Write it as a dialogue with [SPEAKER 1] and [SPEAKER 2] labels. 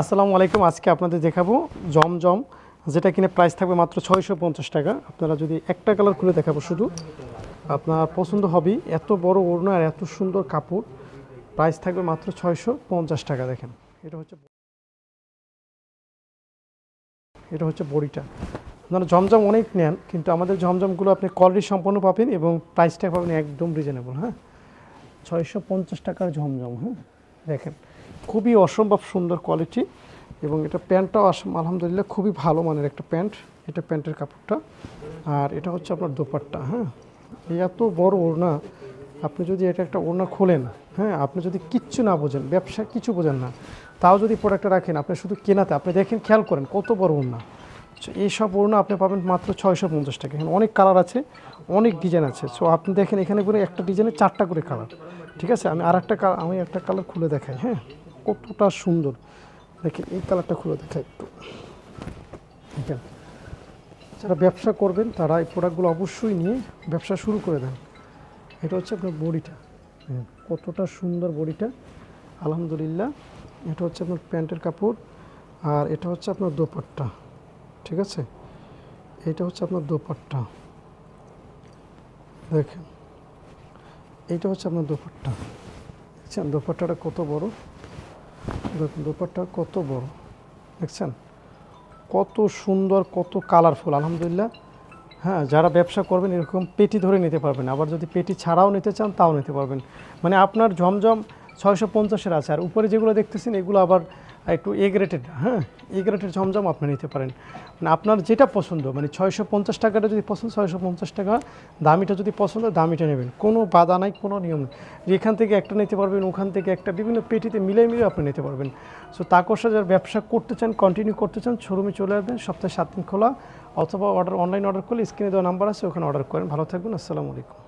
[SPEAKER 1] আসসালামু আলাইকুম, আজকে আপনাদের দেখাবো জমজম, যেটা কিনে প্রাইস থাকবে মাত্র ছয়শো পঞ্চাশ টাকা। আপনারা যদি একটা কালার খুলে দেখাবো শুধু, আপনার পছন্দ হবে এত বড় ওড়না আর এত সুন্দর কাপড় প্রাইস থাকবে মাত্র ছয়শো পঞ্চাশ টাকা, দেখেন। এটা হচ্ছে এটা হচ্ছে বড়িটা। আপনারা জমজম অনেক নেন, কিন্তু আমাদের জমজমগুলো আপনি কোয়ালিটি সম্পন্ন পাবেন এবং প্রাইসটা পাবেন একদম রিজনেবল হ্যাঁ? ছয়শো পঞ্চাশ টাকার জমজম হ্যাঁ? দেখেন। খুবই অসম্ভব সুন্দর কোয়ালিটি এবং এটা প্যান্টটাও আস- আলহামদুলিল্লাহ খুবই ভালো মানের একটা প্যান্ট। এটা প্যান্টের কাপড়টা। আর এটা হচ্ছে আপনার দোপাট্টা হ্যাঁ? এই এত বড় ওড়না, আপনি যদি এটা একটা ওড়না খোলেন হ্যাঁ আপনি যদি কিচ্ছু না বোঝেন, ব্যবসা কিছু বোঝেন না, তাও যদি প্রোডাক্টটা রাখেন, আপনি শুধু কেনাতে, আপনি দেখেন, খেয়াল করেন কত বড় ওড়না। সো এইসব ওড়না আপনি পাবেন মাত্র ছয়শো পঞ্চাশ টাকা। এখানে অনেক কালার আছে, অনেক ডিজাইন আছে। সো আপনি দেখেন এখানে করে একটা ডিজাইনে চারটা করে কালার ঠিক আছে? আমি আর একটা আমি একটা কালার খুলে দেখাই হ্যাঁ? কতটা সুন্দর। দেখেন, এই কালারটা খুলে দেখাই একটু। দেখেন, যারা ব্যবসা করবেন, তারা এই প্রোডাক্টগুলো অবশ্যই নিয়ে ব্যবসা শুরু করে দেন। এটা হচ্ছে আপনার বডিটা। কতটা সুন্দর বডিটা। আলহামদুলিল্লাহ, এটা হচ্ছে আপনার প্যান্টের কাপড়, আর এটা হচ্ছে আপনার দোপাট্টা। ঠিক আছে? এটা হচ্ছে আপনার দোপাট্টা। দেখেন, এইটা হচ্ছে আপনার দোপাট্টা। দেখছেন, দোপাট্টাটা কত বড়? দেখুন ব্যাপারটা কত বড়। দেখছেন? কত সুন্দর, কত কালারফুল আলহামদুলিল্লাহ। হ্যাঁ যারা ব্যবসা করবেন, এরকম পেটি ধরে নিতে পারবেন। আবার যদি পেটি ছাড়াও নিতে চান, তাও নিতে পারবেন। মানে আপনার জমজম ছয়শো পঞ্চাশের আছে। আর উপরে যেগুলো দেখতেছেন, এগুলো আবার একটু এ গ্রেটেড হ্যাঁ? এ গ্রেটেড জমজম আপনি নিতে পারেন। মানে আপনার যেটা পছন্দ মানে ছয়শো পঞ্চাশ টাকাটা যদি পছন্দ, ছয়শো পঞ্চাশ টাকা, দামিটা যদি পছন্দ, দামিটা নেবেন। কোনো বাধা নাই, কোনো নিয়ম নেই। এখান থেকে একটা নিতে পারবেন, ওখান থেকে একটা, বিভিন্ন পেটিতে মিলে মিলে আপনি নিতে পারবেন। সো তাকসা যারা ব্যবসা করতে চান কন্টিনিউ করতে চান শোরুমে চলে আসবেন, সপ্তাহে সাত দিন খোলা, অথবা অর্ডার অনলাইন অর্ডার করলে স্ক্রিনে দেওয়া নাম্বার আছে, ওখানে অর্ডার করেন। ভালো থাকবেন, আসসালামু আলাইকুম।